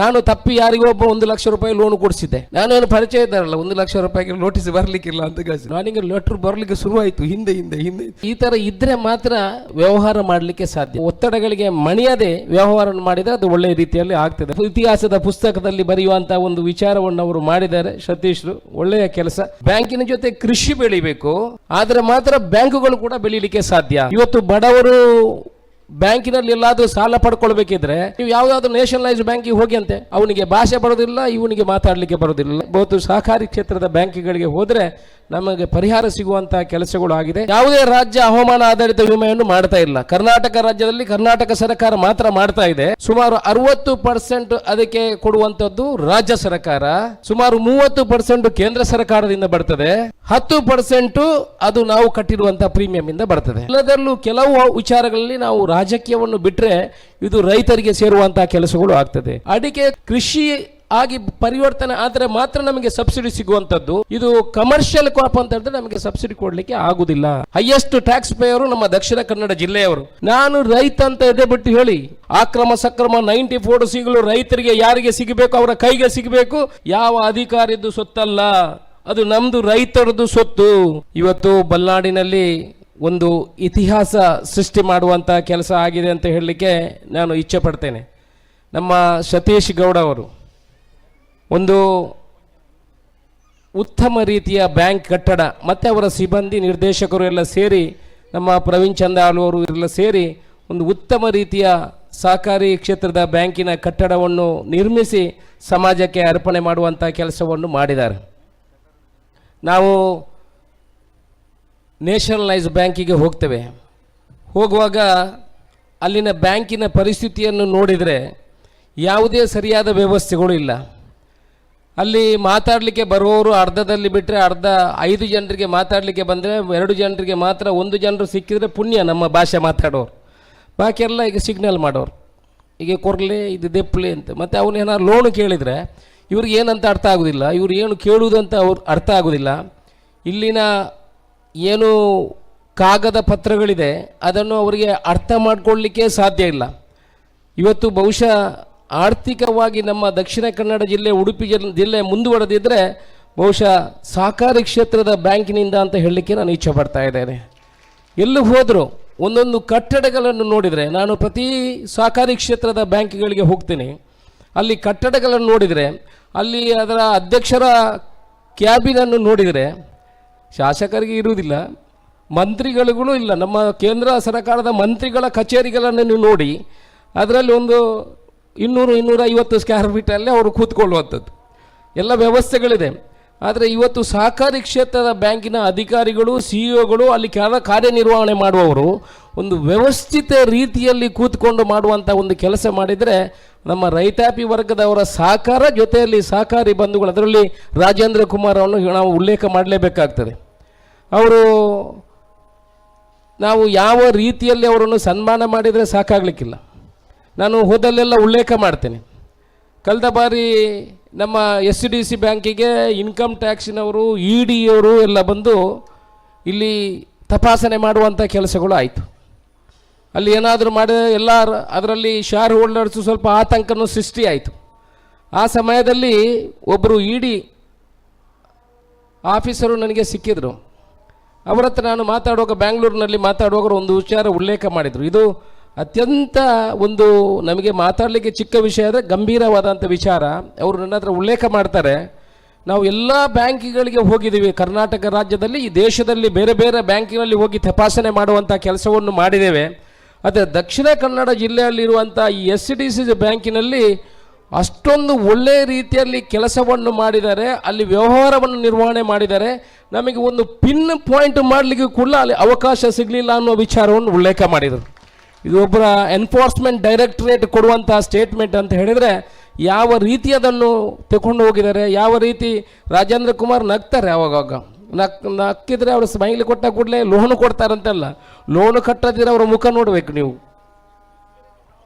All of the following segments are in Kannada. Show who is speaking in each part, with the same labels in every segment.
Speaker 1: ನಾನು ತಪ್ಪಿ ಯಾರಿಗೋ ಒಬ್ಬ ಒಂದು ಲಕ್ಷ ರೂಪಾಯಿ ಲೋನ್ ಕೊಡಿಸಿದ್ದೆ. ಏನು ಪರಿಚಯ ಇದ್ದಾರಲ್ಲ, ಒಂದು ಲಕ್ಷ ರೂಪಾಯಿಗೆ ನೋಟಿಸ್ ಬರ್ಲಿಕ್ಕಿಲ್ಲ ಅಂತ ಕಳಿಸಿ. ನನಗೆ ಲೆಟರ್ ಬರ್ಲಿಕ್ಕೆ ಶುರುವಾಯಿತು, ಹಿಂದೆ ಹಿಂದೆ ಹಿಂದೆ. ಈ ತರ ಇದ್ರೆ ಮಾತ್ರ ವ್ಯವಹಾರ ಮಾಡಲಿಕ್ಕೆ ಸಾಧ್ಯ. ಒತ್ತಡಗಳಿಗೆ ಮಣಿಯದೆ ವ್ಯವಹಾರ ಮಾಡಿದ್ರೆ ಅದು ಒಳ್ಳೆಯ ರೀತಿಯಲ್ಲಿ ಆಗ್ತದೆ. ಇತಿಹಾಸದ ಪುಸ್ತಕದಲ್ಲಿ ಬರೆಯುವಂತಹ ಒಂದು ವಿಚಾರವನ್ನು ಅವರು ಮಾಡಿದ್ದಾರೆ, ಸತೀಶ್ರು. ಒಳ್ಳೆಯ ಕೆಲಸ. ಬ್ಯಾಂಕಿನ ಜೊತೆ ಕೃಷಿ ಬೆಳಿಬೇಕು, ಆದ್ರೆ ಮಾತ್ರ ಬ್ಯಾಂಕುಗಳು ಕೂಡ ಬೆಳೀಲಿಕ್ಕೆ ಸಾಧ್ಯ. ಇವತ್ತು ಬಡವರು ಬ್ಯಾಂಕಿನಲ್ಲಿ ಎಲ್ಲಾದ್ರೂ ಸಾಲ ಪಡ್ಕೊಳ್ಬೇಕಿದ್ರೆ ನೀವು ಯಾವುದಾದ್ರೂ ನ್ಯಾಷನಲೈಸ್ ಬ್ಯಾಂಕಿಗೆ ಹೋಗಿ ಅಂತೆ ಅವನಿಗೆ ಭಾಷೆ ಬರೋದಿಲ್ಲ, ಇವನಿಗೆ ಮಾತಾಡಲಿಕ್ಕೆ ಬರೋದಿಲ್ಲ. ಬಹುತು ಸಹಕಾರಿ ಕ್ಷೇತ್ರದ ಬ್ಯಾಂಕ್ಗಳಿಗೆ ಹೋದ್ರೆ ನಮಗೆ ಪರಿಹಾರ ಸಿಗುವಂತಹ ಕೆಲಸಗಳು ಆಗಿದೆ. ಯಾವುದೇ ರಾಜ್ಯ ಹವಾಮಾನ ಆಧಾರಿತ ವಿಮೆಯನ್ನು ಮಾಡ್ತಾ ಇಲ್ಲ. ಕರ್ನಾಟಕ ರಾಜ್ಯದಲ್ಲಿ ಕರ್ನಾಟಕ ಸರ್ಕಾರ ಮಾತ್ರ ಮಾಡ್ತಾ ಇದೆ. ಸುಮಾರು ಅರವತ್ತು ಪರ್ಸೆಂಟ್ ಅದಕ್ಕೆ ಕೊಡುವಂತದ್ದು ರಾಜ್ಯ ಸರ್ಕಾರ. ಸುಮಾರು ಮೂವತ್ತು ಪರ್ಸೆಂಟ್ ಕೇಂದ್ರ ಸರ್ಕಾರದಿಂದ ಬರ್ತದೆ. ಹತ್ತು ಪರ್ಸೆಂಟ್ ಅದು ನಾವು ಕಟ್ಟಿರುವಂತಹ ಪ್ರೀಮಿಯಂ ಇಂದ ಬರ್ತದೆ. ಎಲ್ಲದರಲ್ಲೂ ಕೆಲವು ವಿಚಾರಗಳಲ್ಲಿ ನಾವು ರಾಜಕೀಯವನ್ನು ಬಿಟ್ರೆ ಇದು ರೈತರಿಗೆ ಸೇರುವಂತಹ ಕೆಲಸಗಳು ಆಗ್ತದೆ. ಅಡಿಕೆ ಕೃಷಿ ಆಗಿ ಪರಿವರ್ತನೆ ಆದರೆ ಮಾತ್ರ ನಮಗೆ ಸಬ್ಸಿಡಿ ಸಿಗುವಂತದ್ದು. ಇದು ಕಮರ್ಷಿಯಲ್ ಕ್ರಾಪ್ ಅಂತ ಹೇಳಿದ್ರೆ ನಮಗೆ ಸಬ್ಸಿಡಿ ಕೊಡ್ಲಿಕ್ಕೆ ಆಗುದಿಲ್ಲ. ಹೈಯೆಸ್ಟ್ ಟ್ಯಾಕ್ಸ್ ಪೇಯರು ನಮ್ಮ ದಕ್ಷಿಣ ಕನ್ನಡ ಜಿಲ್ಲೆಯವರು. ನಾನು ರೈತ ಅಂತ ಎದೆ ಬಿಟ್ಟು ಹೇಳಿ ಆಕ್ರಮ ಸಕ್ರಮ ನೈಂಟಿ ಫೋರ್ ಸಿಗಲು ರೈತರಿಗೆ ಯಾರಿಗೆ ಸಿಗಬೇಕು, ಅವರ ಕೈಗೆ ಸಿಗಬೇಕು, ಯಾವ ಅಧಿಕಾರಿದ್ದು ಸೊತ್ತಲ್ಲ. ಅದು ನಮ್ದು ರೈತರದ್ದು ಸೊತ್ತು. ಇವತ್ತು ಬಲ್ನಾಡಿನಲ್ಲಿ ಒಂದು ಇತಿಹಾಸ ಸೃಷ್ಟಿ ಮಾಡುವಂತ ಕೆಲಸ ಆಗಿದೆ ಅಂತ ಹೇಳಲಿಕ್ಕೆ ನಾನು ಇಚ್ಛೆ ಪಡ್ತೇನೆ. ನಮ್ಮ ಸತೀಶ್ ಗೌಡ ಅವರು. ಒಂದು ಉತ್ತಮ ರೀತಿಯ ಬ್ಯಾಂಕ್ ಕಟ್ಟಡ, ಮತ್ತು ಅವರ ಸಿಬ್ಬಂದಿ ನಿರ್ದೇಶಕರು ಎಲ್ಲ ಸೇರಿ, ನಮ್ಮ ಪ್ರವೀಣ್ ಚಂದಾಲ್ ಅವರು ಎಲ್ಲ ಸೇರಿ ಒಂದು ಉತ್ತಮ ರೀತಿಯ ಸಹಕಾರಿ ಕ್ಷೇತ್ರದ ಬ್ಯಾಂಕಿನ ಕಟ್ಟಡವನ್ನು ನಿರ್ಮಿಸಿ ಸಮಾಜಕ್ಕೆ ಅರ್ಪಣೆ ಮಾಡುವಂಥ ಕೆಲಸವನ್ನು ಮಾಡಿದ್ದಾರೆ. ನಾವು ನ್ಯಾಷನಲೈಸ್ ಬ್ಯಾಂಕಿಗೆ ಹೋಗ್ತೇವೆ. ಹೋಗುವಾಗ ಅಲ್ಲಿನ ಬ್ಯಾಂಕಿನ ಪರಿಸ್ಥಿತಿಯನ್ನು ನೋಡಿದರೆ ಯಾವುದೇ ಸರಿಯಾದ ವ್ಯವಸ್ಥೆಗಳು ಇಲ್ಲ. ಅಲ್ಲಿ ಮಾತಾಡಲಿಕ್ಕೆ ಬರುವವರು ಅರ್ಧದಲ್ಲಿ ಬಿಟ್ಟರೆ ಅರ್ಧ ಐದು ಜನರಿಗೆ ಮಾತಾಡಲಿಕ್ಕೆ ಬಂದರೆ ಎರಡು ಜನರಿಗೆ ಮಾತ್ರ ಒಂದು ಜನರು ಸಿಕ್ಕಿದರೆ ಪುಣ್ಯ ನಮ್ಮ ಭಾಷೆ ಮಾತಾಡೋರು. ಬಾಕಿ ಎಲ್ಲ ಈಗ ಸಿಗ್ನಲ್ ಮಾಡೋರು. ಈಗ ಕೊರ್ಲೆ, ಇದು ದೆಪ್ಪಲೆ ಅಂತ. ಮತ್ತು ಅವನು ಏನಾದ್ರು ಲೋನ್ ಕೇಳಿದರೆ ಇವ್ರಿಗೆ ಏನಂತ ಅರ್ಥ ಆಗೋದಿಲ್ಲ. ಇವ್ರು ಏನು ಕೇಳುವುದಂತ ಅವ್ರು ಅರ್ಥ ಆಗೋದಿಲ್ಲ. ಇಲ್ಲಿನ ಏನು ಕಾಗದ ಪತ್ರಗಳಿದೆ, ಅದನ್ನು ಅವರಿಗೆ ಅರ್ಥ ಮಾಡಿಕೊಳ್ಳಲಿಕ್ಕೆ ಸಾಧ್ಯ ಇಲ್ಲ. ಇವತ್ತು ಬಹುಶಃ ಆರ್ಥಿಕವಾಗಿ ನಮ್ಮ ದಕ್ಷಿಣ ಕನ್ನಡ ಜಿಲ್ಲೆ, ಉಡುಪಿ ಜಿಲ್ಲೆ ಮುಂದುವರೆದಿದ್ದರೆ ಬಹುಶಃ ಸಹಕಾರಿ ಕ್ಷೇತ್ರದ ಬ್ಯಾಂಕಿನಿಂದ ಅಂತ ಹೇಳಲಿಕ್ಕೆ ನಾನು ಇಚ್ಛೆ ಪಡ್ತಾ ಇದ್ದೇನೆ. ಎಲ್ಲಿ ಹೋದರೂ ಒಂದೊಂದು ಕಟ್ಟಡಗಳನ್ನು ನೋಡಿದರೆ, ನಾನು ಪ್ರತಿ ಸಹಕಾರಿ ಕ್ಷೇತ್ರದ ಬ್ಯಾಂಕ್ಗಳಿಗೆ ಹೋಗ್ತೀನಿ. ಅಲ್ಲಿ ಕಟ್ಟಡಗಳನ್ನು ನೋಡಿದರೆ, ಅಲ್ಲಿ ಅದರ ಅಧ್ಯಕ್ಷರ ಕ್ಯಾಬಿನನ್ನು ನೋಡಿದರೆ ಶಾಸಕರಿಗೆ ಇರುವುದಿಲ್ಲ, ಮಂತ್ರಿಗಳಿಗೂ ಇಲ್ಲ. ನಮ್ಮ ಕೇಂದ್ರ ಸರ್ಕಾರದ ಮಂತ್ರಿಗಳ ಕಚೇರಿಗಳನ್ನು ನೀವು ನೋಡಿ, ಅದರಲ್ಲಿ ಒಂದು ಇನ್ನೂರು ಇನ್ನೂರ ಐವತ್ತು ಸ್ಕ್ವೇರ್ ಫೀಟಲ್ಲೇ ಅವರು ಕೂತ್ಕೊಳ್ಳುವಂಥದ್ದು. ಎಲ್ಲ ವ್ಯವಸ್ಥೆಗಳಿದೆ. ಆದರೆ ಇವತ್ತು ಸಹಕಾರಿ ಕ್ಷೇತ್ರದ ಬ್ಯಾಂಕಿನ ಅಧಿಕಾರಿಗಳು ಸಿ ಇಒಗಳು ಅಲ್ಲಿ ಕೆಲ ಕಾರ್ಯನಿರ್ವಹಣೆ ಮಾಡುವವರು ಒಂದು ವ್ಯವಸ್ಥಿತ ರೀತಿಯಲ್ಲಿ ಕೂತ್ಕೊಂಡು ಮಾಡುವಂಥ ಒಂದು ಕೆಲಸ ಮಾಡಿದರೆ ನಮ್ಮ ರೈತಾಪಿ ವರ್ಗದವರ ಸಹಕಾರ ಜೊತೆಯಲ್ಲಿ ಸಹಕಾರಿ ಬಂಧುಗಳು, ಅದರಲ್ಲಿ ರಾಜೇಂದ್ರ ಕುಮಾರ್ ಅವನು ನಾವು ಉಲ್ಲೇಖ ಮಾಡಲೇಬೇಕಾಗ್ತದೆ. ಅವರು ನಾವು ಯಾವ ರೀತಿಯಲ್ಲಿ ಅವರನ್ನು ಸನ್ಮಾನ ಮಾಡಿದರೆ ಸಾಕಾಗಲಿಕ್ಕಿಲ್ಲ. ನಾನು ಹೋದಲ್ಲೆಲ್ಲ ಉಲ್ಲೇಖ ಮಾಡ್ತೇನೆ. ಕಳೆದ ಬಾರಿ ನಮ್ಮ ಎಸ್ ಡಿ ಸಿ ಬ್ಯಾಂಕಿಗೆ ಇನ್ಕಮ್ ಟ್ಯಾಕ್ಸಿನವರು, ಇ ಡಿಯವರು ಎಲ್ಲ ಬಂದು ಇಲ್ಲಿ ತಪಾಸಣೆ ಮಾಡುವಂಥ ಕೆಲಸಗಳು ಆಯಿತು. ಅಲ್ಲಿ ಏನಾದರೂ ಮಾಡಿದ ಎಲ್ಲ ಅದರಲ್ಲಿ ಶೇರ್ ಹೋಲ್ಡರ್ಸು ಸ್ವಲ್ಪ ಆತಂಕನೂ ಸೃಷ್ಟಿಯಾಯಿತು ಆ ಸಮಯದಲ್ಲಿ ಒಬ್ಬರು ಇ ಡಿ ಆಫೀಸರು ನನಗೆ ಸಿಕ್ಕಿದ್ರು. ಅವರ ಹತ್ರ ನಾನು ಮಾತಾಡುವಾಗ ಬ್ಯಾಂಗ್ಳೂರಿನಲ್ಲಿ ಮಾತಾಡುವಾಗ ಒಂದು ವಿಚಾರ ಉಲ್ಲೇಖ ಮಾಡಿದರು. ಇದು ಅತ್ಯಂತ ಒಂದು ನಮಗೆ ಮಾತಾಡಲಿಕ್ಕೆ ಚಿಕ್ಕ ವಿಷಯ ಆದರೆ ಗಂಭೀರವಾದಂಥ ವಿಚಾರ. ಅವರು ನನ್ನ ಹತ್ರ ಉಲ್ಲೇಖ ಮಾಡ್ತಾರೆ. ನಾವು ಎಲ್ಲ ಬ್ಯಾಂಕ್ಗಳಿಗೆ ಹೋಗಿದ್ದೀವಿ. ಕರ್ನಾಟಕ ರಾಜ್ಯದಲ್ಲಿ, ಈ ದೇಶದಲ್ಲಿ ಬೇರೆ ಬೇರೆ ಬ್ಯಾಂಕಿನಲ್ಲಿ ಹೋಗಿ ತಪಾಸಣೆ ಮಾಡುವಂಥ ಕೆಲಸವನ್ನು ಮಾಡಿದ್ದೇವೆ. ಆದರೆ ದಕ್ಷಿಣ ಕನ್ನಡ ಜಿಲ್ಲೆಯಲ್ಲಿರುವಂಥ ಈ ಎಸ್ ಡಿ ಸಿ ಬ್ಯಾಂಕಿನಲ್ಲಿ ಅಷ್ಟೊಂದು ಒಳ್ಳೆಯ ರೀತಿಯಲ್ಲಿ ಕೆಲಸವನ್ನು ಮಾಡಿದ್ದಾರೆ. ಅಲ್ಲಿ ವ್ಯವಹಾರವನ್ನು ನಿರ್ವಹಣೆ ಮಾಡಿದ್ದಾರೆ. ನಮಗೆ ಒಂದು ಪಿನ್ ಪಾಯಿಂಟ್ ಮಾಡಲಿಕ್ಕೆ ಕೂಡ ಅಲ್ಲಿ ಅವಕಾಶ ಸಿಗಲಿಲ್ಲ ಅನ್ನೋ ವಿಚಾರವನ್ನು ಉಲ್ಲೇಖ ಮಾಡಿದರು. ಇದು ಒಬ್ಬರ ಎನ್ಫೋರ್ಸ್ಮೆಂಟ್ ಡೈರೆಕ್ಟರೇಟ್ ಕೊಡುವಂಥ ಸ್ಟೇಟ್ಮೆಂಟ್ ಅಂತ ಹೇಳಿದರೆ, ಯಾವ ರೀತಿ ಅದನ್ನು ತಗೊಂಡು ಹೋಗಿದ್ದಾರೆ, ಯಾವ ರೀತಿ ರಾಜೇಂದ್ರ ಕುಮಾರ್ ನಗ್ತಾರೆ ಅವಾಗವಾಗ. ನಕ್ ನಕ್ಕಿದ್ರೆ ಅವರು ಸ್ಮೈಲಿ ಕೊಟ್ಟ ಕೂಡಲೇ ಲೋನ್ ಕೊಡ್ತಾರಂತಲ್ಲ. ಲೋನು ಕಟ್ಟದಿದ್ರೆ ಅವರ ಮುಖ ನೋಡಬೇಕು ನೀವು.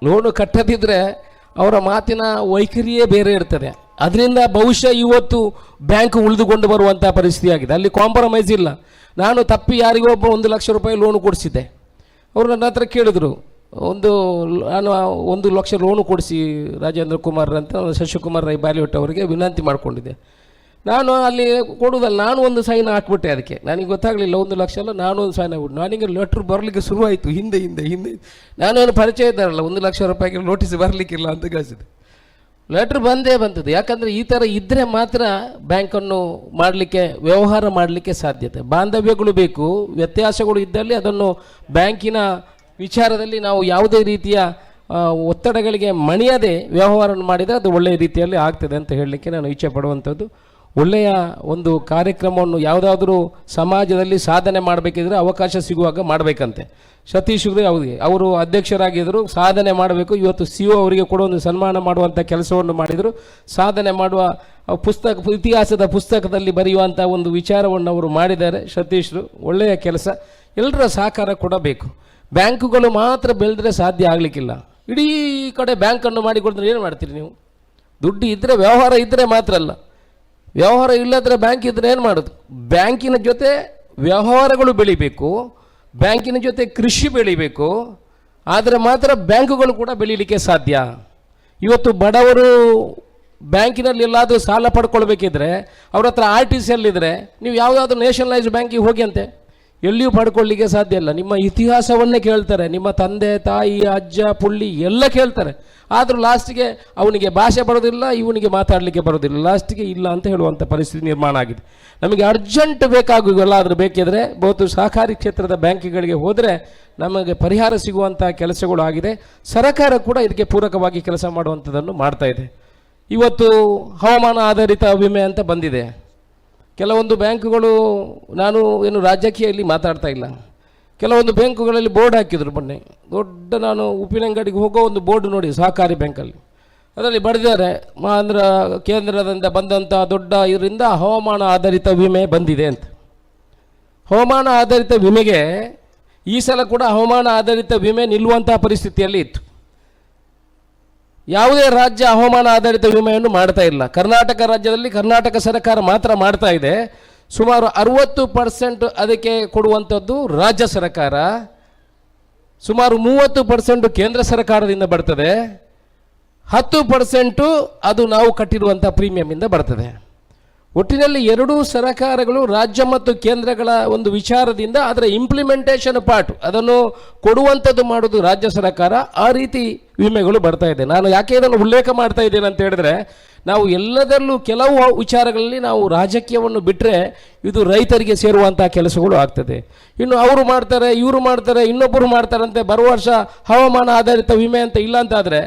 Speaker 1: ಲೋನು ಕಟ್ಟದಿದ್ರೆ ಅವರ ಮಾತಿನ ವೈಖರಿಯೇ ಬೇರೆ ಇರ್ತದೆ. ಅದರಿಂದ ಬಹುಶಃ ಇವತ್ತು ಬ್ಯಾಂಕ್ ಉಳಿದುಕೊಂಡು ಬರುವಂಥ ಪರಿಸ್ಥಿತಿ ಆಗಿದೆ. ಅಲ್ಲಿ ಕಾಂಪ್ರಮೈಸ್ ಇಲ್ಲ. ನಾನು ತಪ್ಪಿ ಯಾರಿಗೋ ಒಬ್ಬ ಒಂದು ಲಕ್ಷ ರೂಪಾಯಿ ಲೋನ್ ಕೊಡಿಸಿದ್ದೆ. ಅವರು ನನ್ನ ಹತ್ರ ಕೇಳಿದ್ರು, ಒಂದು ನಾನು ಒಂದು ಲಕ್ಷ ಲೋನು ಕೊಡಿಸಿ ರಾಜೇಂದ್ರ ಕುಮಾರ್ ಅಂತ, ಶಶಿಕುಮಾರ್ ರೈ ಬಾಲಿವುಡ್ ಅವರಿಗೆ ವಿನಂತಿ ಮಾಡಿಕೊಂಡಿದ್ದೆ. ನಾನು ಅಲ್ಲಿ ಕೊಡುವುದಲ್ಲ ನಾನು ಒಂದು ಸೈನ್ ಹಾಕ್ಬಿಟ್ಟೆ ಅದಕ್ಕೆ. ನನಗೆ ಗೊತ್ತಾಗಲಿಲ್ಲ, ಒಂದು ಲಕ್ಷ ಅಲ್ಲ, ನಾನು ಒಂದು ಸೈನ್ ಆಗ್ಬಿಟ್ಟು ನನಗೆ ಲೆಟ್ರ್ ಬರಲಿಕ್ಕೆ ಶುರುವಾಯಿತು, ಹಿಂದೆ ಹಿಂದೆ ಹಿಂದೆ. ನಾನೇನು ಪರಿಚಯ ಇದ್ದಾರಲ್ಲ, ಒಂದು ಲಕ್ಷ ರೂಪಾಯಿಗೆ ನೋಟಿಸ್ ಬರಲಿಕ್ಕಿಲ್ಲ ಅಂತ ಕಳಿಸಿದೆ ಲೆಟ್ರ್ ಬಂದೇ ಬಂತದ್ದು ಯಾಕಂದರೆ ಈ ಥರ ಇದ್ದರೆ ಮಾತ್ರ ಬ್ಯಾಂಕನ್ನು ಮಾಡಲಿಕ್ಕೆ, ವ್ಯವಹಾರ ಮಾಡಲಿಕ್ಕೆ ಸಾಧ್ಯತೆ. ಬಾಂಧವ್ಯಗಳು ಬೇಕು, ವ್ಯತ್ಯಾಸಗಳು ಇದ್ದಲ್ಲಿ ಅದನ್ನು ಬ್ಯಾಂಕಿನ ವಿಚಾರದಲ್ಲಿ ನಾವು ಯಾವುದೇ ರೀತಿಯ ಒತ್ತಡಗಳಿಗೆ ಮಣಿಯದೆ ವ್ಯವಹಾರ ಮಾಡಿದರೆ ಅದು ಒಳ್ಳೆಯ ರೀತಿಯಲ್ಲಿ ಆಗ್ತದೆ ಅಂತ ಹೇಳಲಿಕ್ಕೆ ನಾನು ಇಚ್ಛೆ ಪಡುವಂಥದ್ದು. ಒಳ್ಳೆಯ ಒಂದು ಕಾರ್ಯಕ್ರಮವನ್ನು ಯಾವುದಾದ್ರೂ ಸಮಾಜದಲ್ಲಿ ಸಾಧನೆ ಮಾಡಬೇಕಿದ್ರೆ ಅವಕಾಶ ಸಿಗುವಾಗ ಮಾಡಬೇಕಂತೆ. ಸತೀಶ್ ಅವರಿಗೆ ಅವರು ಅಧ್ಯಕ್ಷರಾಗಿದ್ದರು, ಸಾಧನೆ ಮಾಡಬೇಕು. ಇವತ್ತು ಸಿ ಒ ಅವರಿಗೆ ಕೂಡ ಒಂದು ಸನ್ಮಾನ ಮಾಡುವಂಥ ಕೆಲಸವನ್ನು ಮಾಡಿದರು. ಸಾಧನೆ ಮಾಡುವ ಪುಸ್ತಕ, ಇತಿಹಾಸದ ಪುಸ್ತಕದಲ್ಲಿ ಬರೆಯುವಂಥ ಒಂದು ವಿಚಾರವನ್ನು ಅವರು ಮಾಡಿದ್ದಾರೆ. ಸತೀಶ್ರು ಒಳ್ಳೆಯ ಕೆಲಸ. ಎಲ್ಲರ ಸಹಕಾರ ಕೊಡಬೇಕು ಬ್ಯಾಂಕುಗಳು ಮಾತ್ರ ಬೆಳೆದ್ರೆ ಸಾಧ್ಯ ಆಗಲಿಕ್ಕಿಲ್ಲ. ಇಡೀ ಕಡೆ ಬ್ಯಾಂಕನ್ನು ಮಾಡಿಕೊಡಿದ್ರೆ ಏನು ಮಾಡ್ತೀರಿ ನೀವು? ದುಡ್ಡು ಇದ್ದರೆ ವ್ಯವಹಾರ ಇದ್ದರೆ ಮಾತ್ರ ಅಲ್ಲ. ವ್ಯವಹಾರ ಇಲ್ಲದ್ರೆ ಬ್ಯಾಂಕ್ ಇದ್ದರೆ ಏನು ಮಾಡೋದು? ಬ್ಯಾಂಕಿನ ಜೊತೆ ವ್ಯವಹಾರಗಳು ಬೆಳಿಬೇಕು ಬ್ಯಾಂಕಿನ ಜೊತೆ ಕೃಷಿ ಬೆಳಿಬೇಕು, ಆದರೆ ಮಾತ್ರ ಬ್ಯಾಂಕುಗಳು ಕೂಡ ಬೆಳೀಲಿಕ್ಕೆ ಸಾಧ್ಯ. ಇವತ್ತು ಬಡವರು ಬ್ಯಾಂಕಿನಲ್ಲಿ ಎಲ್ಲಾದರೂ ಸಾಲ ಪಡ್ಕೊಳ್ಬೇಕಿದ್ರೆ, ಅವ್ರ ಹತ್ರ ಆರ್ ಟಿ ಸಿ ಅಲ್ಲಿದ್ದರೆ ನೀವು ಯಾವುದಾದ್ರೂ ನ್ಯಾಷನಲೈಸ್ ಬ್ಯಾಂಕಿಗೆ ಹೋಗಿ ಅಂತೆ. ಎಲ್ಲಿಯೂ ಪಡ್ಕೊಳ್ಳಿಕ್ಕೆ ಸಾಧ್ಯ ಇಲ್ಲ. ನಿಮ್ಮ ಇತಿಹಾಸವನ್ನೇ ಕೇಳ್ತಾರೆ, ನಿಮ್ಮ ತಂದೆ, ತಾಯಿ, ಅಜ್ಜ, ಪುಳ್ಳಿ ಎಲ್ಲ ಕೇಳ್ತಾರೆ. ಆದರೂ ಲಾಸ್ಟಿಗೆ ಅವನಿಗೆ ಭಾಷೆ ಬರೋದಿಲ್ಲ, ಇವನಿಗೆ ಮಾತಾಡಲಿಕ್ಕೆ ಬರೋದಿಲ್ಲ. ಲಾಸ್ಟಿಗೆ ಇಲ್ಲ ಅಂತ ಹೇಳುವಂಥ ಪರಿಸ್ಥಿತಿ ನಿರ್ಮಾಣ ಆಗಿದೆ. ನಮಗೆ ಅರ್ಜೆಂಟ್ ಬೇಕಾಗುವಲ್ಲ ಆದರೂ ಬೇಕಿದ್ರೆ ಬಹುತು ಸಹಕಾರಿ ಕ್ಷೇತ್ರದ ಬ್ಯಾಂಕ್ಗಳಿಗೆ ಹೋದರೆ ನಮಗೆ ಪರಿಹಾರ ಸಿಗುವಂಥ ಕೆಲಸಗಳು ಆಗಿದೆ. ಸರ್ಕಾರ ಕೂಡ ಇದಕ್ಕೆ ಪೂರಕವಾಗಿ ಕೆಲಸ ಮಾಡುವಂಥದ್ದನ್ನು ಮಾಡ್ತಾ ಇದೆ. ಇವತ್ತು ಹವಾಮಾನ ಆಧಾರಿತ ವಿಮೆ ಅಂತ ಬಂದಿದೆ. ಕೆಲವೊಂದು ಬ್ಯಾಂಕುಗಳು ನಾನು ಏನು ರಾಜಕೀಯಲ್ಲಿ ಮಾತಾಡ್ತಾ ಇಲ್ಲ. ಕೆಲವೊಂದು ಬ್ಯಾಂಕುಗಳಲ್ಲಿ ಬೋರ್ಡ್ ಹಾಕಿದ್ರು ಮೊನ್ನೆ. ದೊಡ್ಡ ನಾನು ಉಪ್ಪಿನಂಗಡಿಗೆ ಹೋಗೋ ಒಂದು ಬೋರ್ಡ್ ನೋಡಿ, ಸಹಕಾರಿ ಬ್ಯಾಂಕಲ್ಲಿ. ಅದರಲ್ಲಿ ಬರೆದಿದ್ದಾರೆ, ಆಂಧ್ರ, ಕೇಂದ್ರದಿಂದ ಬಂದಂಥ ದೊಡ್ಡ ಇದರಿಂದ ಹವಾಮಾನ ಆಧಾರಿತ ವಿಮೆ ಬಂದಿದೆ ಅಂತ. ಹವಾಮಾನ ಆಧಾರಿತ ವಿಮೆಗೆ ಈ ಸಲ ಕೂಡ ಹವಾಮಾನ ಆಧಾರಿತ ವಿಮೆ ನಿಲ್ಲುವಂತಹ ಪರಿಸ್ಥಿತಿಯಲ್ಲಿ ಇತ್ತು. ಯಾವುದೇ ರಾಜ್ಯ ಹವಾಮಾನ ಆಧಾರಿತ ವಿಮೆಯನ್ನು ಮಾಡ್ತಾ ಇಲ್ಲ. ಕರ್ನಾಟಕ ರಾಜ್ಯದಲ್ಲಿ ಕರ್ನಾಟಕ ಸರ್ಕಾರ ಮಾತ್ರ ಮಾಡ್ತಾ ಇದೆ. ಸುಮಾರು ಅರುವತ್ತು ಪರ್ಸೆಂಟ್ ಅದಕ್ಕೆ ಕೊಡುವಂಥದ್ದು ರಾಜ್ಯ ಸರ್ಕಾರ. ಸುಮಾರು ಮೂವತ್ತು ಪರ್ಸೆಂಟ್ ಕೇಂದ್ರ ಸರ್ಕಾರದಿಂದ ಬರ್ತದೆ. ಹತ್ತು ಪರ್ಸೆಂಟು ಅದು ನಾವು ಕಟ್ಟಿರುವಂಥ ಪ್ರೀಮಿಯಮಿಂದ ಬರ್ತದೆ. ಒಟ್ಟಿನಲ್ಲಿ ಎರಡೂ ಸರಕಾರಗಳು ರಾಜ್ಯ ಮತ್ತು ಕೇಂದ್ರಗಳ ಒಂದು ವಿಚಾರದಿಂದ ಅದರ ಇಂಪ್ಲಿಮೆಂಟೇಷನ್ ಪಾರ್ಟ್ ಅದನ್ನು ಕೊಡುವಂಥದ್ದು ಮಾಡೋದು ರಾಜ್ಯ ಸರ್ಕಾರ. ಆ ರೀತಿ ವಿಮೆಗಳು ಬರ್ತಾ ಇದೆ. ನಾನು ಯಾಕೆ ಇದನ್ನು ಉಲ್ಲೇಖ ಮಾಡ್ತಾ ಇದ್ದೇನೆ ಅಂತ ಹೇಳಿದ್ರೆ, ನಾವು ಎಲ್ಲದರಲ್ಲೂ ಕೆಲವು ವಿಚಾರಗಳಲ್ಲಿ ನಾವು ರಾಜಕೀಯವನ್ನು ಬಿಟ್ಟರೆ ಇದು ರೈತರಿಗೆ ಸೇರುವಂಥ ಕೆಲಸಗಳು ಆಗ್ತದೆ. ಇನ್ನು ಅವರು ಮಾಡ್ತಾರೆ, ಇವರು ಮಾಡ್ತಾರೆ ಇನ್ನೊಬ್ಬರು ಮಾಡ್ತಾರಂತೆ, ಬರುವ ವರ್ಷ ಹವಾಮಾನ ಆಧಾರಿತ ವಿಮೆ ಅಂತ ಇಲ್ಲ ಅಂತಾದರೆ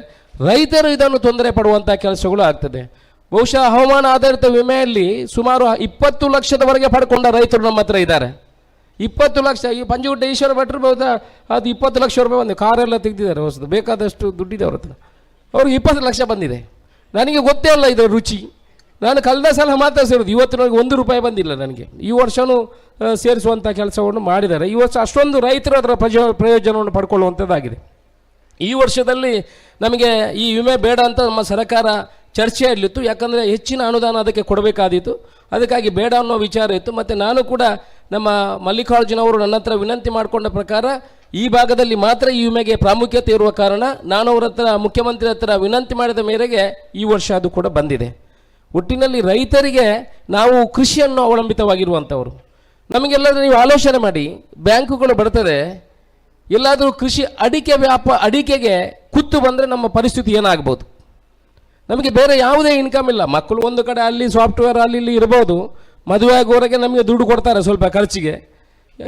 Speaker 1: ರೈತರು ಇದನ್ನು ತೊಂದರೆ ಪಡುವಂಥ ಕೆಲಸಗಳು ಆಗ್ತದೆ. ಬಹುಶಃ ಹವಾಮಾನ ಆಧಾರಿತ ವಿಮೆಯಲ್ಲಿ ಸುಮಾರು ಇಪ್ಪತ್ತು ಲಕ್ಷದವರೆಗೆ ಪಡ್ಕೊಂಡ ರೈತರು ನಮ್ಮ ಹತ್ರ ಇದ್ದಾರೆ. ಇಪ್ಪತ್ತು ಲಕ್ಷ, ಈ ಪಂಜಗುಡ್ಡ ಈಶ್ವರ ಭಟ್ರು ಬಹುದ ಅದು ಇಪ್ಪತ್ತು ಲಕ್ಷ ರೂಪಾಯಿ ಬಂದಿದೆ. ಕಾರೆಲ್ಲ ತೆಗೆದಿದ್ದಾರೆ ಹೊಸದು ಬೇಕಾದಷ್ಟು ದುಡ್ಡಿದೆ ಅವ್ರ ಹತ್ರ. ಅವ್ರಿಗೆ ಇಪ್ಪತ್ತು ಲಕ್ಷ ಬಂದಿದೆ. ನನಗೆ ಗೊತ್ತೇ ಅಲ್ಲ ಇದರ ರುಚಿ. ನಾನು ಕಳೆದ ಸಲ ಮಾತ್ರ ಸೇರೋದು ಇವತ್ತು ನನಗೆ ಒಂದು ರೂಪಾಯಿ ಬಂದಿಲ್ಲ ನನಗೆ. ಈ ವರ್ಷವೂ ಸೇರಿಸುವಂಥ ಕೆಲಸವನ್ನು ಮಾಡಿದ್ದಾರೆ. ಈ ವರ್ಷ ಅಷ್ಟೊಂದು ರೈತರು ಅದರ ಪ್ರಯೋ ಪ್ರಯೋಜನವನ್ನು ಪಡ್ಕೊಳ್ಳುವಂಥದ್ದಾಗಿದೆ. ಈ ವರ್ಷದಲ್ಲಿ ನಮಗೆ ಈ ವಿಮೆ ಬೇಡ ಅಂತ ನಮ್ಮ ಸರ್ಕಾರ ಚರ್ಚೆಯಲ್ಲಿತ್ತು ಯಾಕಂದರೆ ಹೆಚ್ಚಿನ ಅನುದಾನ ಅದಕ್ಕೆ ಕೊಡಬೇಕಾದೀತು. ಅದಕ್ಕಾಗಿ ಬೇಡ ಅನ್ನೋ ವಿಚಾರ ಇತ್ತು. ಮತ್ತು ನಾನು ಕೂಡ ನಮ್ಮ ಮಲ್ಲಿಕಾರ್ಜುನ ಅವರು ನನ್ನ ಹತ್ರ ವಿನಂತಿ ಮಾಡಿಕೊಂಡ ಪ್ರಕಾರ ಈ ಭಾಗದಲ್ಲಿ ಮಾತ್ರ ಈ ವಿಮೆಗೆ ಪ್ರಾಮುಖ್ಯತೆ ಇರುವ ಕಾರಣ ನಾನು ಅವರ ಹತ್ರ, ಮುಖ್ಯಮಂತ್ರಿ ಹತ್ರ ವಿನಂತಿ ಮಾಡಿದ ಮೇರೆಗೆ ಈ ವರ್ಷ ಅದು ಕೂಡ ಬಂದಿದೆ. ಒಟ್ಟಿನಲ್ಲಿ ರೈತರಿಗೆ ನಾವು ಕೃಷಿಯನ್ನು ಅವಲಂಬಿತವಾಗಿರುವಂಥವರು. ನಮಗೆಲ್ಲರೂ ನೀವು ಆಲೋಚನೆ ಮಾಡಿ. ಬ್ಯಾಂಕುಗಳು ಬರ್ತದೆ. ಎಲ್ಲಾದರೂ ಕೃಷಿ ಅಡಿಕೆ ವ್ಯಾಪ, ಅಡಿಕೆಗೆ ಕುತ್ತು ಬಂದರೆ ನಮ್ಮ ಪರಿಸ್ಥಿತಿ ಏನಾಗ್ಬೋದು? ನಮಗೆ ಬೇರೆ ಯಾವುದೇ ಇನ್ಕಮ್ ಇಲ್ಲ. ಮಕ್ಕಳು ಒಂದು ಕಡೆ ಅಲ್ಲಿ ಸಾಫ್ಟ್ವೇರ್ ಅಲ್ಲಿ ಇಲ್ಲಿ ಇರ್ಬೋದು. ಮದುವೆ ಆಗುವವರೆಗೆ ನಮಗೆ ದುಡ್ಡು ಕೊಡ್ತಾರೆ ಸ್ವಲ್ಪ ಖರ್ಚಿಗೆ.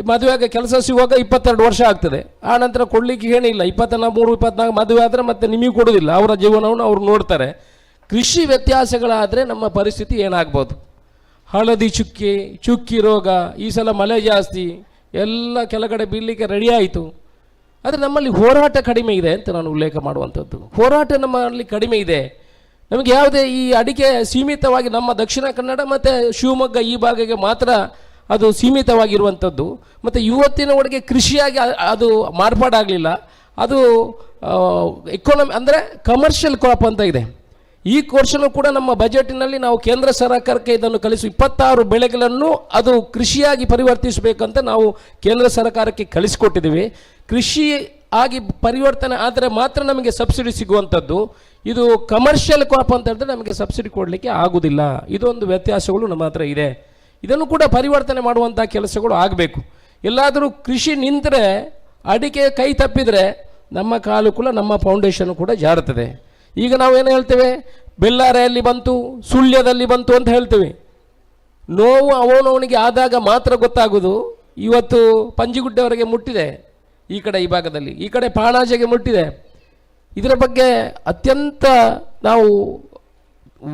Speaker 1: ಮದುವೆಗೆ ಕೆಲಸ ಸಿಗುವಾಗ ಇಪ್ಪತ್ತೆರಡು ವರ್ಷ ಆಗ್ತದೆ. ಆ ನಂತರ ಕೊಡಲಿಕ್ಕೆ ಏನಿಲ್ಲ ಇಪ್ಪತ್ತ ಮೂರು, ಇಪ್ಪತ್ನಾಲ್ಕು ಮದುವೆ ಆದರೆ ಮತ್ತೆ ನಿಮಗೆ ಕೊಡೋದಿಲ್ಲ ಅವರ ಜೀವನವನ್ನು ಅವ್ರು ನೋಡ್ತಾರೆ. ಕೃಷಿ ವ್ಯತ್ಯಾಸಗಳಾದರೆ ನಮ್ಮ ಪರಿಸ್ಥಿತಿ ಏನಾಗ್ಬೋದು? ಹಳದಿ ಚುಕ್ಕಿ ಚುಕ್ಕಿ ರೋಗ, ಈ ಸಲ ಮಳೆ ಜಾಸ್ತಿ, ಎಲ್ಲ ಕೆಳಗಡೆ ಬೀಳಲಿಕ್ಕೆ ರೆಡಿ ಆಯಿತು. ಆದರೆ ನಮ್ಮಲ್ಲಿ ಹೋರಾಟ ಕಡಿಮೆ ಇದೆ ಅಂತ ನಾನು ಉಲ್ಲೇಖ ಮಾಡುವಂಥದ್ದು. ಹೋರಾಟ ನಮ್ಮಲ್ಲಿ ಕಡಿಮೆ ಇದೆ. ನಮಗೆ ಯಾವುದೇ ಈ ಅಡಿಕೆ ಸೀಮಿತವಾಗಿ ನಮ್ಮ ದಕ್ಷಿಣ ಕನ್ನಡ ಮತ್ತು ಶಿವಮೊಗ್ಗ ಈ ಭಾಗಕ್ಕೆ ಮಾತ್ರ ಅದು ಸೀಮಿತವಾಗಿರುವಂಥದ್ದು. ಮತ್ತು ಇವತ್ತಿನ ಒಳಗೆ ಕೃಷಿಯಾಗಿ ಅದು ಮಾರ್ಪಾಡಾಗಲಿಲ್ಲ. ಅದು ಎಕಾನಮಿ ಅಂದರೆ ಕಮರ್ಷಿಯಲ್ ಕ್ರಾಪ್ ಅಂತ ಇದೆ. ಈ ಕೋರ್ಸನ್ನು ಕೂಡ ನಮ್ಮ ಬಜೆಟ್ನಲ್ಲಿ ನಾವು ಕೇಂದ್ರ ಸರ್ಕಾರಕ್ಕೆ ಇದನ್ನು ಕಳಿಸಿ, ಇಪ್ಪತ್ತಾರು ಬೆಳೆಗಳನ್ನು ಅದು ಕೃಷಿಯಾಗಿ ಪರಿವರ್ತಿಸಬೇಕಂತ ನಾವು ಕೇಂದ್ರ ಸರ್ಕಾರಕ್ಕೆ ಕಳಿಸಿಕೊಟ್ಟಿದ್ದೀವಿ. ಕೃಷಿ ಆಗಿ ಪರಿವರ್ತನೆ ಆದರೆ ಮಾತ್ರ ನಮಗೆ ಸಬ್ಸಿಡಿ ಸಿಗುವಂಥದ್ದು. ಇದು ಕಮರ್ಷಿಯಲ್ ಕ್ರಾಪ್ ಅಂತ ಹೇಳಿದ್ರೆ ನಮಗೆ ಸಬ್ಸಿಡಿ ಕೊಡಲಿಕ್ಕೆ ಆಗುವುದಿಲ್ಲ ಇದೊಂದು ವ್ಯತ್ಯಾಸಗಳು ನಮ್ಮ ಹತ್ರ ಇದೆ. ಇದನ್ನು ಕೂಡ ಪರಿವರ್ತನೆ ಮಾಡುವಂಥ ಕೆಲಸಗಳು ಆಗಬೇಕು. ಎಲ್ಲಾದರೂ ಕೃಷಿ ನಿಂತರೆ, ಅಡಿಕೆ ಕೈ ತಪ್ಪಿದರೆ ನಮ್ಮ ಕಾಲು ಕೂಡ ನಮ್ಮ ಫೌಂಡೇಶನ್ ಕೂಡ ಜಾರುತ್ತದೆ. ಈಗ ನಾವು ಏನು ಹೇಳ್ತೇವೆ? ಬೆಲ್ಲಾರೆಯಲ್ಲಿ ಬಂತು, ಸುಳ್ಯದಲ್ಲಿ ಬಂತು ಅಂತ ಹೇಳ್ತೇವೆ. ನೋವು ಅವನವನಿಗೆ ಆದಾಗ ಮಾತ್ರ ಗೊತ್ತಾಗೋದು. ಇವತ್ತು ಪಂಜಿಗುಡ್ಡೆವರೆಗೆ ಮುಟ್ಟಿದೆ. ಈ ಕಡೆ ಈ ಭಾಗದಲ್ಲಿ. ಈ ಕಡೆ ಪಾಣಾಜೆಗೆ ಮುಟ್ಟಿದೆ. ಇದರ ಬಗ್ಗೆ ಅತ್ಯಂತ ನಾವು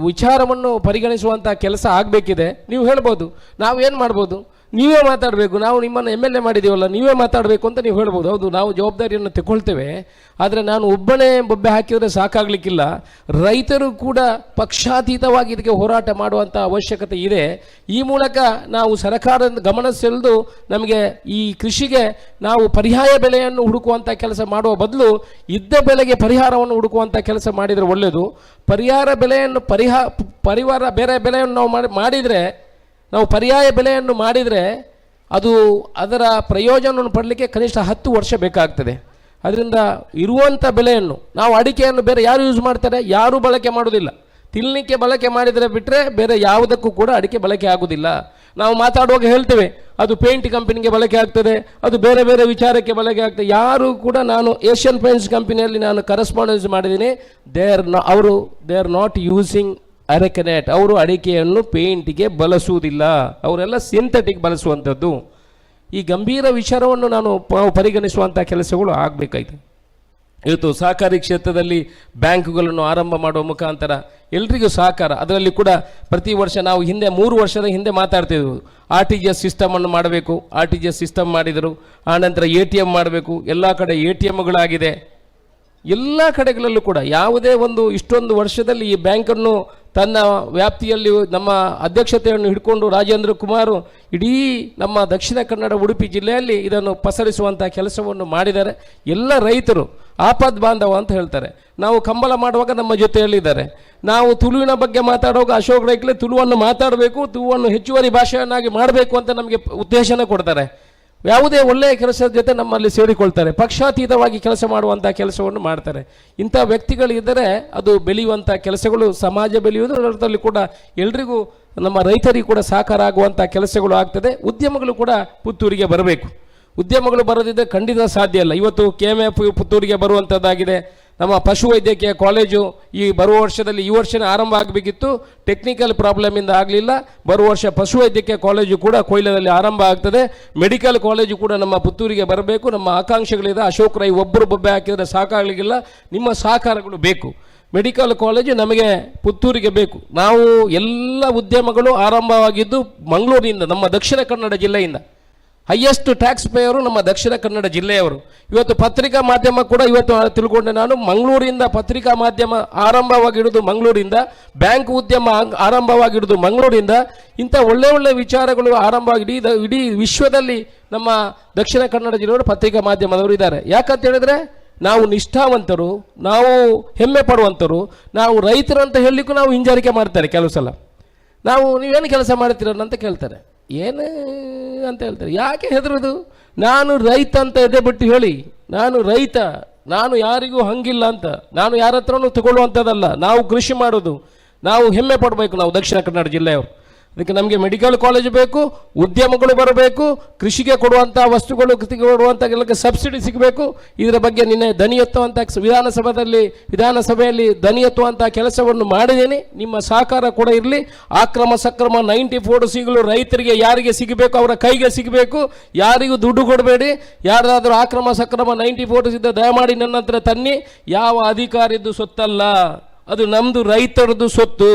Speaker 1: ವಿಚಾರವನ್ನು ಪರಿಗಣಿಸುವಂಥ ಕೆಲಸ ಆಗಬೇಕಿದೆ. ನೀವು ಹೇಳ್ಬೋದು. ನಾವು ಏನು ಮಾಡ್ಬೋದು? ನೀವೇ ಮಾತಾಡಬೇಕು, ನಾವು ನಿಮ್ಮನ್ನು ಎಂ ಎಲ್ ಎ ಮಾಡಿದ್ದೀವಲ್ಲ ನೀವೇ ಮಾತಾಡಬೇಕು ಅಂತ ನೀವು ಹೇಳ್ಬೋದು. ಹೌದು, ನಾವು ಜವಾಬ್ದಾರಿಯನ್ನು ತಗೊಳ್ತೇವೆ ಆದರೆ ನಾನು ಒಬ್ಬನೇ ಬೊಬ್ಬೆ ಹಾಕಿದರೆ ಸಾಕಾಗಲಿಕ್ಕಿಲ್ಲ. ರೈತರು ಕೂಡ ಪಕ್ಷಾತೀತವಾಗಿ ಇದಕ್ಕೆ ಹೋರಾಟ ಮಾಡುವಂಥ ಅವಶ್ಯಕತೆ ಇದೆ. ಈ ಮೂಲಕ ನಾವು ಸರ್ಕಾರದ ಗಮನ ಸೆಳೆದು ನಮಗೆ ಈ ಕೃಷಿಗೆ ನಾವು ಪರ್ಯಾಯ ಬೆಲೆಯನ್ನು ಹುಡುಕುವಂಥ ಕೆಲಸ ಮಾಡುವ ಬದಲು ಇದ್ದ ಬೆಲೆಗೆ ಪರಿಹಾರವನ್ನು ಹುಡುಕುವಂಥ ಕೆಲಸ ಮಾಡಿದರೆ ಒಳ್ಳೆಯದು ಪರಿಹಾರ ಬೆಲೆಯನ್ನು ಪರಿಹಾರ ಪರಿವಾರ ಬೇರೆ ಬೆಲೆಯನ್ನು ನಾವು ಮಾಡಿ, ಮಾಡಿದರೆ ನಾವು ಪರ್ಯಾಯ ಬೆಲೆಯನ್ನು ಮಾಡಿದರೆ ಅದು ಅದರ ಪ್ರಯೋಜನವನ್ನು ಪಡಲಿಕ್ಕೆ ಕನಿಷ್ಠ ಹತ್ತು ವರ್ಷ ಬೇಕಾಗ್ತದೆ. ಅದರಿಂದ ಇರುವಂಥ ಬೆಲೆಯನ್ನು, ನಾವು ಅಡಿಕೆಯನ್ನು ಬೇರೆ ಯಾರು ಯೂಸ್ ಮಾಡ್ತಾರೆ? ಯಾರೂ ಬಳಕೆ ಮಾಡೋದಿಲ್ಲ. ತಿನ್ನಲಿಕ್ಕೆ ಬಳಕೆ ಮಾಡಿದರೆ ಬಿಟ್ಟರೆ ಬೇರೆ ಯಾವುದಕ್ಕೂ ಕೂಡ ಅಡಿಕೆ ಬಳಕೆ ಆಗೋದಿಲ್ಲ. ನಾವು ಮಾತಾಡುವಾಗ ಹೇಳ್ತೇವೆ, ಅದು ಪೇಂಟ್ ಕಂಪನಿಗೆ ಬಳಕೆ ಆಗ್ತದೆ, ಅದು ಬೇರೆ ಬೇರೆ ವಿಚಾರಕ್ಕೆ ಬಳಕೆ ಆಗ್ತದೆ. ಯಾರು ಕೂಡ ನಾನು ಏಷ್ಯನ್ ಪೇಂಟ್ಸ್ ಕಂಪನಿಯಲ್ಲಿ ನಾನು ಕರೆಸ್ಪಾಂಡೆನ್ಸ್ ಮಾಡಿದ್ದೀನಿ. ದೇ ಆರ್ ಅವರು they are not using areca nut ಅವರು ಅಡಿಕೆಯನ್ನು ಪೇಂಟಿಗೆ ಬಳಸುವುದಿಲ್ಲ. ಅವರೆಲ್ಲ ಸಿಂಥೆಟಿಕ್ ಬಳಸುವಂಥದ್ದು. ಈ ಗಂಭೀರ ವಿಚಾರವನ್ನು ನಾನು ಪರಿಗಣಿಸುವಂಥ ಕೆಲಸಗಳು ಆಗಬೇಕಾಯ್ತು. ಇವತ್ತು ಸಹಕಾರಿ ಕ್ಷೇತ್ರದಲ್ಲಿ ಬ್ಯಾಂಕುಗಳನ್ನು ಆರಂಭ ಮಾಡುವ ಮುಖಾಂತರ ಎಲ್ರಿಗೂ ಸಹಕಾರ. ಅದರಲ್ಲಿ ಕೂಡ ಪ್ರತಿ ವರ್ಷ ನಾವು ಹಿಂದೆ ಮೂರು ವರ್ಷದ ಹಿಂದೆ ಮಾತಾಡ್ತಿದ್ದೆವು. ಆರ್ ಟಿ ಜಿ ಎಸ್ ಸಿಸ್ಟಮನ್ನು ಮಾಡಬೇಕು. R T G S system ಮಾಡಿದರು. ಆನಂತರ ಎ ಟಿ ಎಂ ಮಾಡಬೇಕು. ಎಲ್ಲ ಕಡೆ ಎ ಟಿ ಎಮ್ಗಳಾಗಿದೆ ಎಲ್ಲ ಕಡೆಗಳಲ್ಲೂ ಕೂಡ ಯಾವುದೇ ಒಂದು ಇಷ್ಟೊಂದು ವರ್ಷದಲ್ಲಿ ಈ ಬ್ಯಾಂಕನ್ನು ತನ್ನ ವ್ಯಾಪ್ತಿಯಲ್ಲಿ ನಮ್ಮ ಅಧ್ಯಕ್ಷತೆಯನ್ನು ಹಿಡ್ಕೊಂಡು ರಾಜೇಂದ್ರ ಕುಮಾರ್ ಇಡೀ ನಮ್ಮ ದಕ್ಷಿಣ ಕನ್ನಡ ಉಡುಪಿ ಜಿಲ್ಲೆಯಲ್ಲಿ ಇದನ್ನು ಪಸರಿಸುವಂಥ ಕೆಲಸವನ್ನು ಮಾಡಿದ್ದಾರೆ. ಎಲ್ಲ ರೈತರು ಆಪದ್ ಬಾಂಧವ ಅಂತ ಹೇಳ್ತಾರೆ. ನಾವು ಕಂಬಳ ಮಾಡುವಾಗ ನಮ್ಮ ಜೊತೆಯಲ್ಲಿದ್ದಾರೆ. ನಾವು ತುಳುವಿನ ಬಗ್ಗೆ ಮಾತಾಡುವಾಗ ಅಶೋಕ್ ರೈಕ್ಲೆ ತುಳುವನ್ನು ಮಾತಾಡಬೇಕು, ತುಳುವನ್ನು ಹೆಚ್ಚುವರಿ ಭಾಷೆಯನ್ನಾಗಿ ಮಾಡಬೇಕು ಅಂತ ನಮಗೆ ಉದ್ದೇಶನ ಕೊಡ್ತಾರೆ. ಯಾವುದೇ ಒಳ್ಳೆಯ ಕೆಲಸದ ಜೊತೆ ನಮ್ಮಲ್ಲಿ ಸೇರಿಕೊಳ್ತಾರೆ. ಪಕ್ಷಾತೀತವಾಗಿ ಕೆಲಸ ಮಾಡುವಂಥ ಕೆಲಸವನ್ನು ಮಾಡ್ತಾರೆ. ಇಂಥ ವ್ಯಕ್ತಿಗಳಿದ್ದರೆ ಅದು ಬೆಳೆಯುವಂಥ ಕೆಲಸಗಳು ಸಮಾಜ ಬೆಳೆಯುವುದರಲ್ಲಿ ಕೂಡ ಎಲ್ರಿಗೂ ನಮ್ಮ ರೈತರಿಗೂ ಕೂಡ ಸಾಕಾರ ಆಗುವಂಥ ಕೆಲಸಗಳು ಆಗ್ತದೆ. ಉದ್ಯಮಗಳು ಕೂಡ ಪುತ್ತೂರಿಗೆ ಬರಬೇಕು. ಉದ್ಯಮಗಳು ಬರದಿದ್ದರೆ ಖಂಡಿತ ಸಾಧ್ಯ ಇಲ್ಲ. ಇವತ್ತು ಕೆ ಎಂ ಎಫ್ ಪುತ್ತೂರಿಗೆ ಬರುವಂಥದ್ದಾಗಿದೆ ನಮ್ಮ ಪಶುವೈದ್ಯಕೀಯ ಕಾಲೇಜು ಈ ಬರುವ ವರ್ಷದಲ್ಲಿ ಈ ವರ್ಷನೇ ಆರಂಭ ಆಗಬೇಕಿತ್ತು. ಟೆಕ್ನಿಕಲ್ ಪ್ರಾಬ್ಲಮಿಂದ ಆಗಲಿಲ್ಲ. ಬರುವ ವರ್ಷ ಪಶುವೈದ್ಯಕೀಯ ಕಾಲೇಜು ಕೂಡ ಕೊಯ್ಲದಲ್ಲಿ ಆರಂಭ ಆಗ್ತದೆ. ಮೆಡಿಕಲ್ ಕಾಲೇಜು ಕೂಡ ನಮ್ಮ ಪುತ್ತೂರಿಗೆ ಬರಬೇಕು. ನಮ್ಮ ಆಕಾಂಕ್ಷೆಗಳಿದೆ. ಅಶೋಕ್ ರೈ ಒಬ್ಬರು ಬೊಬ್ಬೆ ಹಾಕಿದರೆ ಸಾಕಾಗಲಿಲ್ಲ ನಿಮ್ಮ ಸಹಕಾರಗಳು ಬೇಕು. ಮೆಡಿಕಲ್ ಕಾಲೇಜು ನಮಗೆ ಪುತ್ತೂರಿಗೆ ಬೇಕು. ನಾವು ಎಲ್ಲ ಉದ್ಯಮಗಳು ಆರಂಭವಾಗಿದ್ದು ಮಂಗಳೂರಿನಿಂದ, ನಮ್ಮ ದಕ್ಷಿಣ ಕನ್ನಡ ಜಿಲ್ಲೆಯಿಂದ. ಹೈಯೆಸ್ಟ್ ಟ್ಯಾಕ್ಸ್ ಪೇಯರು ನಮ್ಮ ದಕ್ಷಿಣ ಕನ್ನಡ ಜಿಲ್ಲೆಯವರು. ಇವತ್ತು ಪತ್ರಿಕಾ ಮಾಧ್ಯಮ ಕೂಡ ಇವತ್ತು ತಿಳ್ಕೊಂಡೆ ನಾನು, ಮಂಗಳೂರಿಂದ ಪತ್ರಿಕಾ ಮಾಧ್ಯಮ ಆರಂಭವಾಗಿಡುವುದು ಮಂಗಳೂರಿಂದ, ಬ್ಯಾಂಕ್ ಉದ್ಯಮ ಆರಂಭವಾಗಿ ಆರಂಭವಾಗಿಡುವುದು ಮಂಗಳೂರಿಂದ, ಇಂಥ ಒಳ್ಳೆ ಒಳ್ಳೆ ವಿಚಾರಗಳು ಆರಂಭವಾಗಿ ಇಡೀ ಇಡೀ ವಿಶ್ವದಲ್ಲಿ ನಮ್ಮ ದಕ್ಷಿಣ ಕನ್ನಡ ಜಿಲ್ಲೆಯವರು ಪತ್ರಿಕಾ ಮಾಧ್ಯಮದವರು ಇದ್ದಾರೆ. ಯಾಕಂತ ಹೇಳಿದ್ರೆ, ನಾವು ನಿಷ್ಠಾವಂತರು, ನಾವು ಹೆಮ್ಮೆ ಪಡುವಂಥರು ನಾವು ರೈತರು ರೈತರಂತ ಹೇಳಲಿಕ್ಕೂ ನಾವು ಹಿಂಜರಿಕೆ ಮಾಡ್ತಾರೆ ಕೆಲವು ಸಲ. ನಾವು ನೀವೇನು ಕೆಲಸ ಮಾಡ್ತೀರ ಅಂತ ಕೇಳ್ತಾರೆ. ಏನು ಅಂತ ಹೇಳ್ತಾರೆ. ಯಾಕೆ ಹೆದರೋದು? ನಾನು ರೈತ ಅಂತ ಎದೆ ಬಿಟ್ಟು ಹೇಳಿ. ನಾನು ರೈತ. ನಾನು ಯಾರಿಗೂ ಹಂಗಿಲ್ಲ ಅಂತ. ನಾನು ಯಾರ ಹತ್ರನೂ ತಗೊಳ್ಳುವಂಥದ್ದಲ್ಲ. ನಾವು ಕೃಷಿ ಮಾಡೋದು. ನಾವು ಹೆಮ್ಮೆ ಪಡಬೇಕು ನಾವು ದಕ್ಷಿಣ ಕನ್ನಡ ಜಿಲ್ಲೆಯವರು. ಅದಕ್ಕೆ ನಮಗೆ ಮೆಡಿಕಲ್ ಕಾಲೇಜ್ ಬೇಕು, ಉದ್ಯಮಗಳು ಬರಬೇಕು, ಕೃಷಿಗೆ ಕೊಡುವಂಥ ವಸ್ತುಗಳು, ಕೃಷಿಗೆ ಕೊಡುವಂಥ ಎಲ್ಲಕ್ಕೆ ಸಬ್ಸಿಡಿ ಸಿಗಬೇಕು. ಇದರ ಬಗ್ಗೆ ನಿನ್ನೆ ದನಿ ಎತ್ತುವಂಥ ವಿಧಾನಸಭೆಯಲ್ಲಿ ವಿಧಾನಸಭೆಯಲ್ಲಿ ದನಿ ಎತ್ತುವಂಥ ಕೆಲಸವನ್ನು ಮಾಡಿದ್ದೀನಿ. ನಿಮ್ಮ ಸಹಕಾರ ಕೂಡ ಇರಲಿ. ಆಕ್ರಮ ಸಕ್ರಮ ನೈಂಟಿ ಫೋರ್ ಸಿಗಲು ರೈತರಿಗೆ ಯಾರಿಗೆ ಸಿಗಬೇಕು, ಅವರ ಕೈಗೆ ಸಿಗಬೇಕು. ಯಾರಿಗೂ ದುಡ್ಡು ಕೊಡಬೇಡಿ. ಯಾರಾದರೂ ಆಕ್ರಮ ಸಕ್ರಮ ನೈಂಟಿ ಫೋರ್ ಇದ್ದ ದಯಮಾಡಿ ನನ್ನ ಹತ್ರ ತನ್ನಿ. ಯಾವ ಅಧಿಕಾರಿದ್ದು ಸೊತ್ತಲ್ಲ. ಅದು ನಮ್ಮದು ರೈತರದ್ದು ಸೊತ್ತು.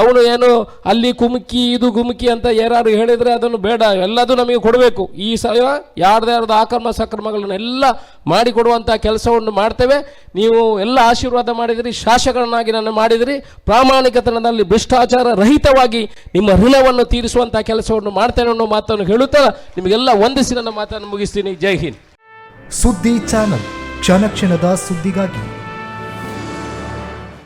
Speaker 1: ಅವನು ಏನು ಅಲ್ಲಿ ಕುಮುಕಿ, ಇದು ಗುಮುಕಿ ಅಂತ ಯಾರು ಹೇಳಿದರೆ ಅದನ್ನು ಬೇಡ, ಎಲ್ಲದೂ ನಮಗೆ ಕೊಡಬೇಕು. ಈ ಸಲ ಯಾರ್ದು ಆಕ್ರಮ ಸಕ್ರಮಗಳನ್ನೆಲ್ಲ ಮಾಡಿಕೊಡುವಂಥ ಕೆಲಸವನ್ನು ಮಾಡ್ತೇವೆ. ನೀವು ಎಲ್ಲ ಆಶೀರ್ವಾದ ಮಾಡಿದಿರಿ, ಶಾಸಕರನ್ನಾಗಿ ನನ್ನ ಮಾಡಿದಿರಿ. ಪ್ರಾಮಾಣಿಕತನದಲ್ಲಿ, ಭ್ರಷ್ಟಾಚಾರ ರಹಿತವಾಗಿ ನಿಮ್ಮ ಋಣವನ್ನು ತೀರಿಸುವಂಥ ಕೆಲಸವನ್ನು ಮಾಡ್ತೇನೆ ಅನ್ನೋ ಮಾತನ್ನು ಹೇಳುತ್ತಾ ನಿಮಗೆಲ್ಲ ವಂದಿಸಿ ನನ್ನ ಮಾತನ್ನು ಮುಗಿಸ್ತೀನಿ. ಜೈ ಹಿಂದ್.
Speaker 2: ಸುದ್ದಿ ಚಾನಲ್, ಕ್ಷಣ ಕ್ಷಣದ ಸುದ್ದಿಗಾಗಿ